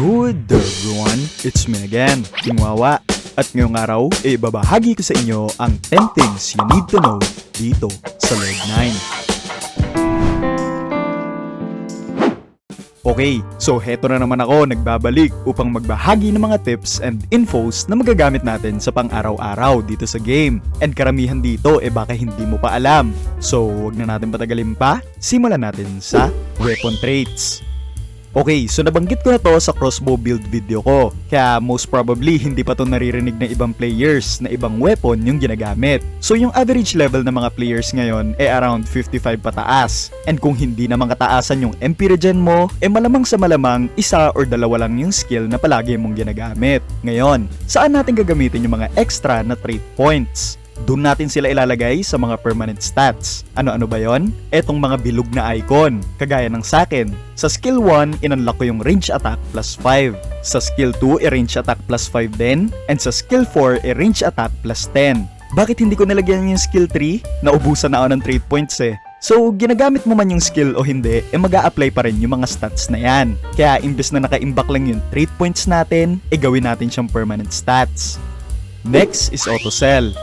Good everyone, it's me again, King Wawa. At ngayong araw, e ibabahagi ko sa inyo ang 10 things you need to know dito sa Lord 9. Okay, so heto na naman ako nagbabalik upang magbahagi ng mga tips and infos na magagamit natin sa pang-araw-araw dito sa game. And karamihan dito eh baka hindi mo pa alam. So wag na natin patagalin pa, simulan natin sa weapon traits. Okay, so nabanggit ko na to sa crossbow build video ko. Kaya most probably hindi pa to naririnig ng ibang players na ibang weapon yung ginagamit. So yung average level ng mga players ngayon ay around 55 pataas. And kung hindi naman kataasan yung MP regen mo, eh malamang sa malamang isa or dalawa lang yung skill na palagi mong ginagamit. Ngayon, saan natin gagamitin yung mga extra na trait points? Doon natin sila ilalagay sa mga permanent stats. Ano-ano ba yon? Etong mga bilog na icon, kagaya ng sakin. Sa skill 1, inunlock ko yung range attack plus 5. Sa skill 2, i-range attack plus 5 din. And sa skill 4, i-range attack plus 10. Bakit hindi ko nilagyan yung skill 3? Naubusan na ako ng trait points eh. So, ginagamit mo man yung skill o hindi, eh mag apply pa rin yung mga stats na yan. Kaya imbes na naka-imbak lang yung trait points natin, eh gawin natin siyang permanent stats. Next is auto sell.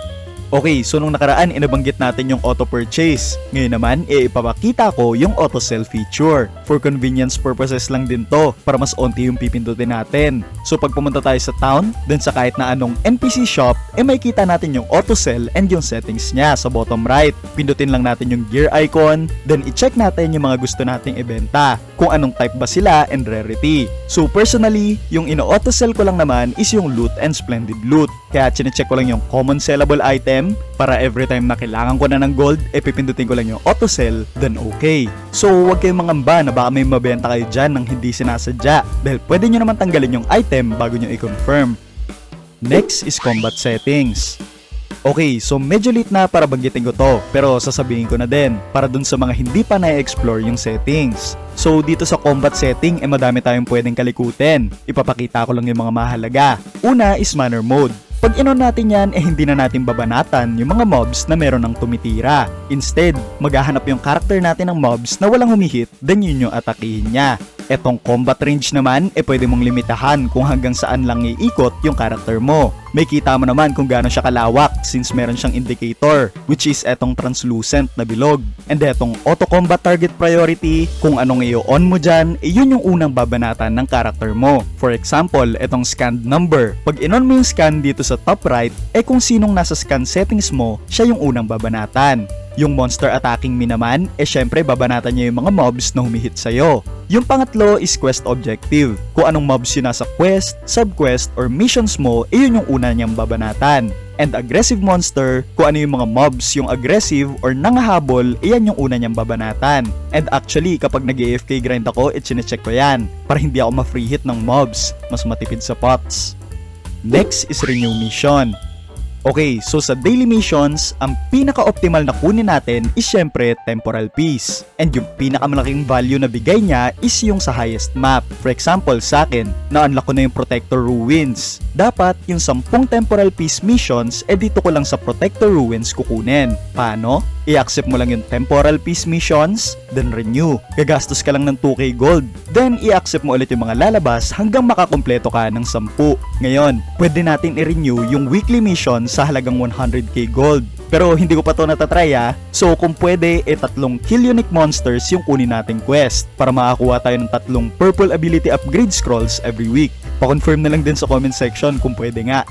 Okay, so nung nakaraan inabanggit natin yung auto purchase. Ngayon naman, e ipapakita ko yung auto sell feature. For convenience purposes lang din to, para mas onti yung pipindutin natin. So pag pumunta tayo sa town, then sa kahit na anong NPC shop, e may kita natin yung auto sell and yung settings niya sa bottom right. Pindutin lang natin yung gear icon, then i-check natin yung mga gusto nating ibenta, kung anong type ba sila and rarity. So personally, yung ino-auto sell ko lang naman is yung loot and splendid loot. Kaya chinecheck ko lang yung common sellable item para every time na kailangan ko na ng gold, e pipindutin ko lang yung auto sell, then okay. So huwag kayong mangamba na baka may mabenta kayo dyan nang hindi sinasadya dahil pwede nyo naman tanggalin yung item bago nyo i-confirm. Next is combat settings. Okay, so medyo late na para banggitin ko to, pero sasabihin ko na din para dun sa mga hindi pa na-explore yung settings. So dito sa combat setting, eh madami tayong pwedeng kalikutin. Ipapakita ko lang yung mga mahalaga. Una is manner mode. Pag inon natin yan, eh hindi na natin babanatan yung mga mobs na meron ng tumitira. Instead, maghahanap yung character natin ng mobs na walang humihit, then yun yung atakihin niya. Etong combat range naman, eh pwede mong limitahan kung hanggang saan lang iikot yung character mo. May kita mo naman kung gaano siya kalawak since meron siyang indicator, which is etong translucent na bilog. And etong auto combat target priority, kung anong i-on mo dyan, eh yun yung unang babanatan ng character mo. For example, etong scanned number. Pag inon mo yung scan dito sa top right, eh kung sinong nasa scan settings mo, siya yung unang babanatan. Yung monster attacking me naman, eh syempre babanatan niya yung mga mobs na humihit sa'yo. Yung pangatlo is quest objective. Kung anong mobs yung nasa quest, subquest, or missions mo, eh yun yung una niyang babanatan. And aggressive monster, kung ano yung mga mobs yung aggressive or nangahabol, iyan yung una niyang babanatan. And actually, kapag nag afk grind ako, eh chinecheck ko yan. Para hindi ako ma-free hit ng mobs, mas matipid sa pots. Next is renew mission. Okay, so sa daily missions, ang pinaka-optimal na kunin natin is syempre temporal piece. And yung pinakamalaking value na bigay niya is yung sa highest map. For example, sa akin, na-unlock ko na yung Protector Ruins. Dapat yung 10 temporal piece missions, eh dito ko lang sa Protector Ruins kukunin. Paano? I-accept mo lang yung temporal piece missions, then renew. Gagastos ka lang ng 2k gold. Then i-accept mo ulit yung mga lalabas hanggang makakompleto ka ng 10. Ngayon, pwede natin i-renew yung weekly missions sa halagang 100k gold. Pero hindi ko pa to natatry ah. So kung pwede, e tatlong kill unique monsters yung kunin nating quest para makakuha tayo ng tatlong purple ability upgrade scrolls every week. Pa-confirm na lang din sa comment section kung pwede nga.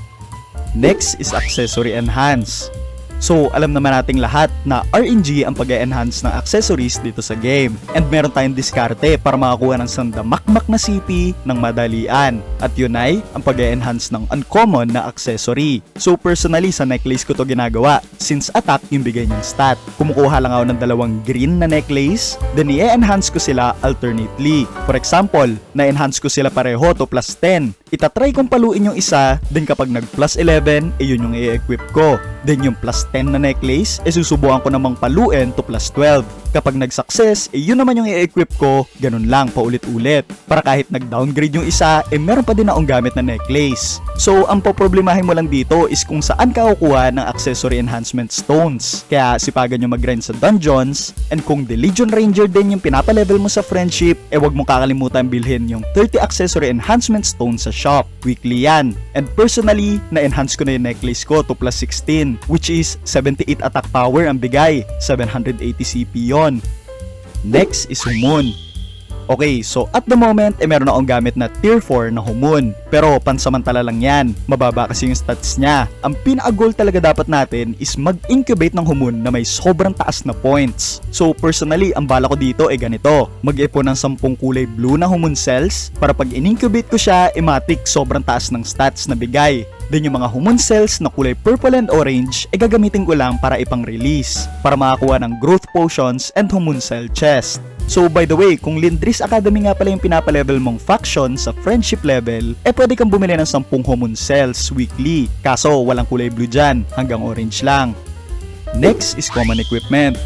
Next is accessory enhance. So, alam naman nating lahat na RNG ang pag enhance ng accessories dito sa game. And meron tayong diskarte para makakuha ng sandamakmak na CP ng madalian. At yun ay ang pag enhance ng uncommon na accessory. So, personally sa necklace ko to ginagawa since attack yung bigay niyang stat. Kumukuha lang ako ng dalawang green na necklace, then i-enhance ko sila alternately. For example, na-enhance ko sila pareho to plus 10. Itatry kong paluin yung isa, then kapag nag plus 11, eh yun yung i-equip ko. Then yung plus 10 na necklace, eh susubukan ko namang paluin to plus 12. Kapag nag-success, eh yun naman yung i-equip ko, ganun lang paulit-ulit. Para kahit nag-downgrade yung isa, eh meron pa din akong gamit na necklace. So, ang poproblemahin mo lang dito is kung saan ka kukuha ng accessory enhancement stones. Kaya sipagan nyo mag-grind sa dungeons, and kung the Legion Ranger din yung pinapalevel mo sa friendship, eh wag mo kakalimutan bilhin yung 30 accessory enhancement stones sa shop. Weekly yan. And personally, na-enhance ko na yung necklace ko to plus 16, which is 78 attack power ang bigay, 780 CP yon. Next is Humon. Okay, so at the moment, eh meron akong gamit na tier 4 na Humun. Pero pansamantala lang yan. Mababa kasi yung stats niya. Ang pinaka-goal talaga dapat natin is mag-incubate ng Humun na may sobrang taas na points. So personally, ang bala ko dito ay ganito. Mag-ipon ng 10 kulay blue na Humun cells para pag in-incubate ko siya, ematic sobrang taas ng stats na bigay. Then yung mga Humun cells na kulay purple and orange ay gagamitin ko lang para ipang-release para makakuha ng growth potions and Humun cell chest. So by the way, kung Lindris Academy nga pala yung pinapalevel mong faction sa friendship level, eh pwede kang bumili ng 10 Humun cells weekly. Kaso walang kulay blue dyan, hanggang orange lang. Next is common equipment.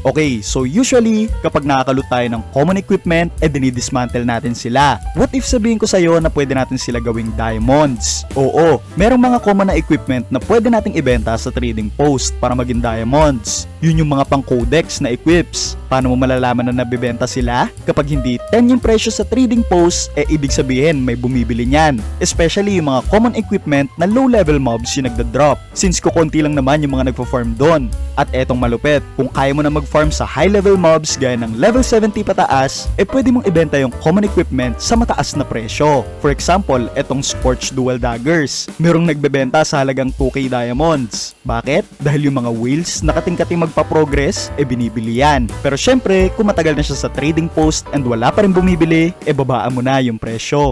Okay, so usually, kapag nakakalut tayo ng common equipment, eh dinidismantle natin sila. What if sabihin ko sa'yo na pwede natin sila gawing diamonds? Oo, merong mga common na equipment na pwede nating ibenta sa trading post para maging diamonds. Yun yung mga pang codex na equips. Paano mo malalaman na nabibenta sila? Kapag hindi 10 yung presyo sa trading post, eh ibig sabihin may bumibili niyan. Especially yung mga common equipment na low level mobs yung nagda-drop. Since kukonti lang naman yung mga nagpo-farm doon. At etong malupit, kung kaya mo na mag-farm sa high level mobs gaya ng level 70 pataas, eh pwede mong ibenta yung common equipment sa mataas na presyo. For example, etong Scorch Dual Daggers. Merong nagbebenta sa halagang 2k diamonds. Bakit? Dahil yung mga wheels na kating-kating magpa-progress, eh binibili yan. Pero syempre, kung matagal na siya sa trading post and wala pa rin bumibili, eh babaan mo na yung presyo.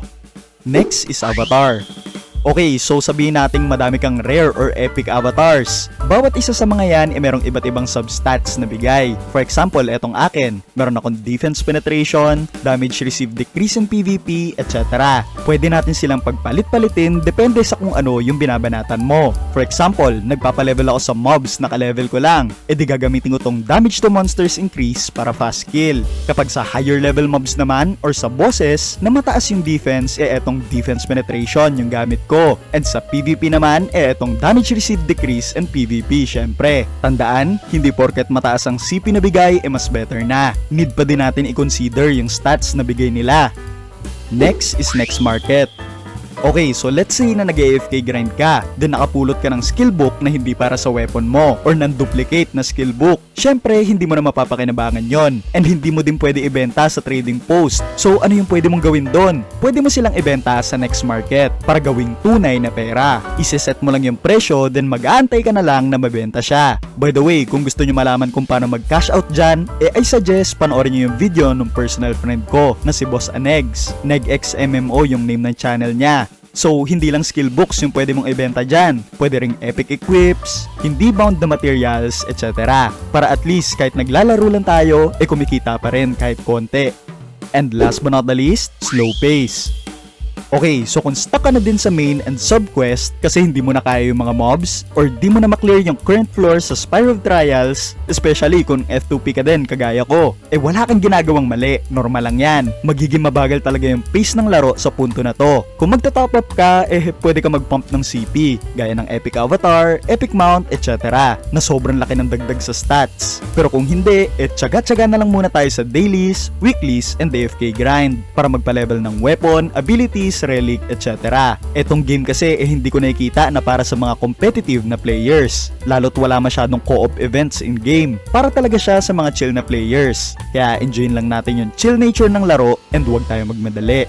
Next is Avatar. Okay, so sabihin nating madami kang rare or epic avatars. Bawat isa sa mga yan ay merong iba't ibang substats na bigay. For example, etong akin, meron akong defense penetration, damage received decrease in PvP, etc. Pwede natin silang pagpalit-palitin depende sa kung ano yung binabanatan mo. For example, nagpapalevel ako sa mobs na ka-level ko lang, edi gagamitin ko tong damage to monsters increase para fast kill. Kapag sa higher level mobs naman or sa bosses na mataas yung defense, eh etong defense penetration yung gamit ko. And sa PvP naman, eh etong damage received decrease and PvP syempre. Tandaan, hindi porket mataas ang CP na bigay, eh mas better na. Need pa din natin i-consider yung stats na bigay nila. Next is next market. Okay, so let's say na nag-AFK grind ka, then nakapulot ka ng skill book na hindi para sa weapon mo, or ng duplicate na skill book. Syempre, hindi mo na mapapakinabangan yon and hindi mo din pwede ibenta sa trading post. So, ano yung pwede mong gawin doon? Pwede mo silang ibenta sa next market para gawing tunay na pera. Iseset mo lang yung presyo, then mag-aantay ka na lang na mabenta siya. By the way, kung gusto nyo malaman kung paano mag-cash out dyan, eh I suggest panoorin nyo yung video ng personal friend ko na si Boss Anegs. NegXMMO yung name ng channel niya. So, hindi lang skill books yung pwede mong ibenta dyan. Pwede ring epic equips, hindi bound na materials, etc. Para at least kahit naglalaro lang tayo, eh kumikita pa rin kahit konti. And last but not the least, slow pace. Okay, so kung stuck ka na din sa main and sub-quest kasi hindi mo na kaya yung mga mobs or di mo na maklear yung current floor sa Spire of Trials, especially kung F2P ka din kagaya ko, eh wala kang ginagawang mali, normal lang yan. Magiging mabagal talaga yung pace ng laro sa punto na to. Kung magta-top up ka, eh pwede ka mag-pump ng CP, gaya ng Epic Avatar, Epic Mount, etc. na sobrang laki ng dagdag sa stats. Pero kung hindi, eh tsaga-tsaga na lang muna tayo sa dailies, weeklies, and AFK grind para magpa-level ng weapon, abilities, relic, etc. Etong game kasi eh hindi ko nakikita na para sa mga competitive na players. Lalo't wala masyadong co-op events in game. Para talaga siya sa mga chill na players. Kaya enjoyin lang natin yung chill nature ng laro and huwag tayo magmadali.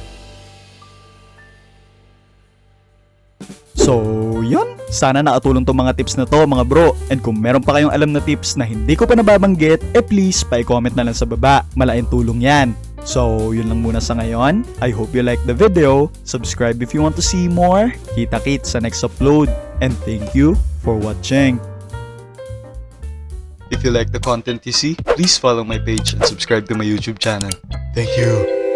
So, yun. Sana nakatulong tong mga tips na to mga bro. And kung meron pa kayong alam na tips na hindi ko pa nababanggit, eh please, pa-comment na lang sa baba. Malaking tulong yan. So, yun lang muna sa ngayon. I hope you like the video. Subscribe if you want to see more. Kita-kit sa next upload. And thank you for watching. If you like the content you see, please follow my page and subscribe to my YouTube channel. Thank you.